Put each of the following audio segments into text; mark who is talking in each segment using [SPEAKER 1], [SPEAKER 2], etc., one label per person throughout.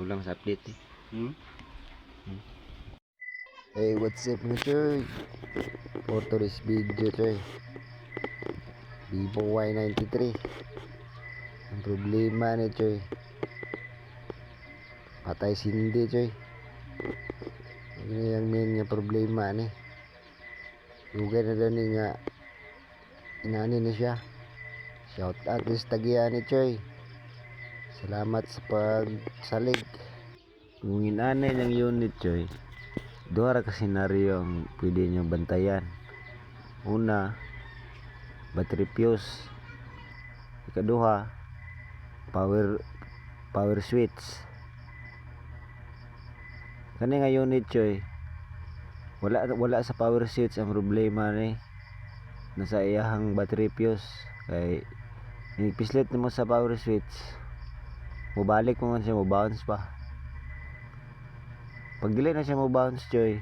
[SPEAKER 1] Kulang sa update eh.
[SPEAKER 2] Hmm?
[SPEAKER 1] Hey, what's up mga choy? For today's video choy. Vivo Y93. Ang problema ni choy. Patay sindi choy. Ini yang main nga problema ni. Dugay na daw ni nga inani na siya. Shout out sa tagiya ni choy. Salamat sa pagsalig. Kung inanay ng unit choy, Dua ra ka ang pwede nyo bantayan. Una, battery fuse. Ikaduha, power power switch. Kani nga unit choy. Wala wala sa power switch ang problema ni. Nasa iyahang battery fuse kay Ipislit mo sa power switch. Mubalik mo man siya, mo bounce pa. Pag dili na siya mo bounce joy.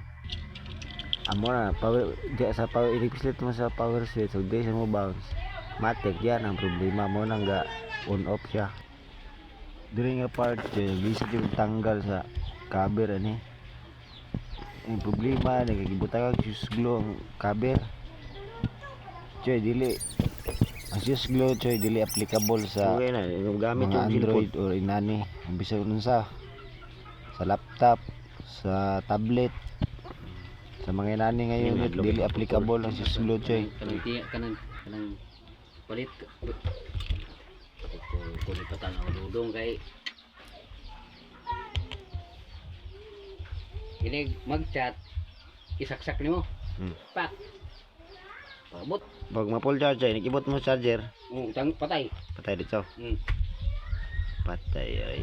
[SPEAKER 1] Amo na power di sa power ipislit mo sa power switch ug di siya mo bounce. Matik yan ang problema mo nang ga on off siya. Dili nga part joy bisa yung tanggal sa cover ani. Ang problema nagagibutang kag fuse glue ang cover. Joy dili ang fuse glue joy dili applicable sa
[SPEAKER 2] Okay na, gamit
[SPEAKER 1] mga
[SPEAKER 2] yung
[SPEAKER 1] Android. Or inani ang bisa nun sa sa laptop sa tablet sa mga inani ngayon
[SPEAKER 2] adlaw.
[SPEAKER 1] dili applicable ang suslo choy
[SPEAKER 3] kanang kanang kanang palit. Kung ipatang ang dudong kay ini mag-chat. Isaksak nimo
[SPEAKER 1] Hmm.
[SPEAKER 3] pak pabot
[SPEAKER 1] pag ma-full charge choy nikibot mo sa charger
[SPEAKER 3] oh, tang patay
[SPEAKER 1] patay dito
[SPEAKER 3] hmm.
[SPEAKER 1] patay ay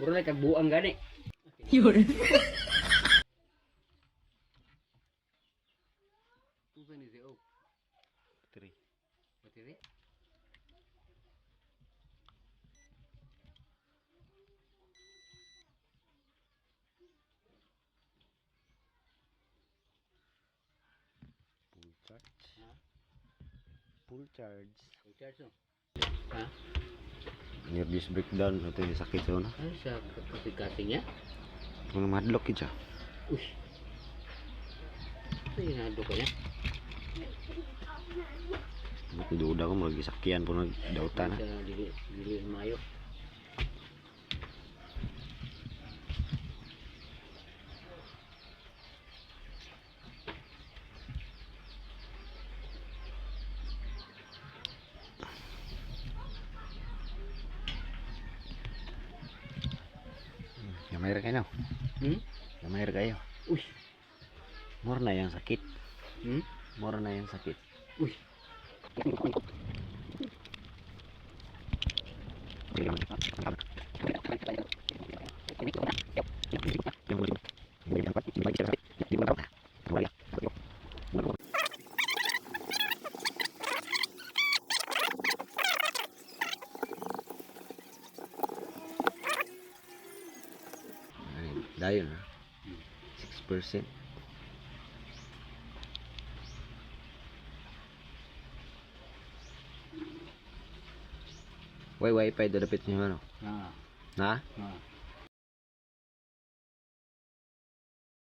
[SPEAKER 3] puro na kagbuang gani Tusa ni Zeo.
[SPEAKER 1] Three.
[SPEAKER 3] Battery?
[SPEAKER 1] Charge
[SPEAKER 3] Ha?
[SPEAKER 1] full charge
[SPEAKER 3] Full charge no? Ha?
[SPEAKER 1] near this breakdown ito yung sakit sa una
[SPEAKER 3] Ay, sa kasi niya?
[SPEAKER 1] kung madlock yun siya
[SPEAKER 3] Uy. Ito yung nado ka niya.
[SPEAKER 1] duda ko magisakyan po nagdautan na
[SPEAKER 3] Sa dili, dili mayo.
[SPEAKER 1] Gamay ra kayo
[SPEAKER 3] Hmm?
[SPEAKER 1] gamay ra kayo
[SPEAKER 3] Uy.
[SPEAKER 1] more na yung sakit
[SPEAKER 3] Hmm?
[SPEAKER 1] more na yung sakit
[SPEAKER 3] Uy.
[SPEAKER 1] Dayon ha. 6%. Way wifi dapit niyo ano?
[SPEAKER 3] Ah.
[SPEAKER 1] Na?
[SPEAKER 3] Ah.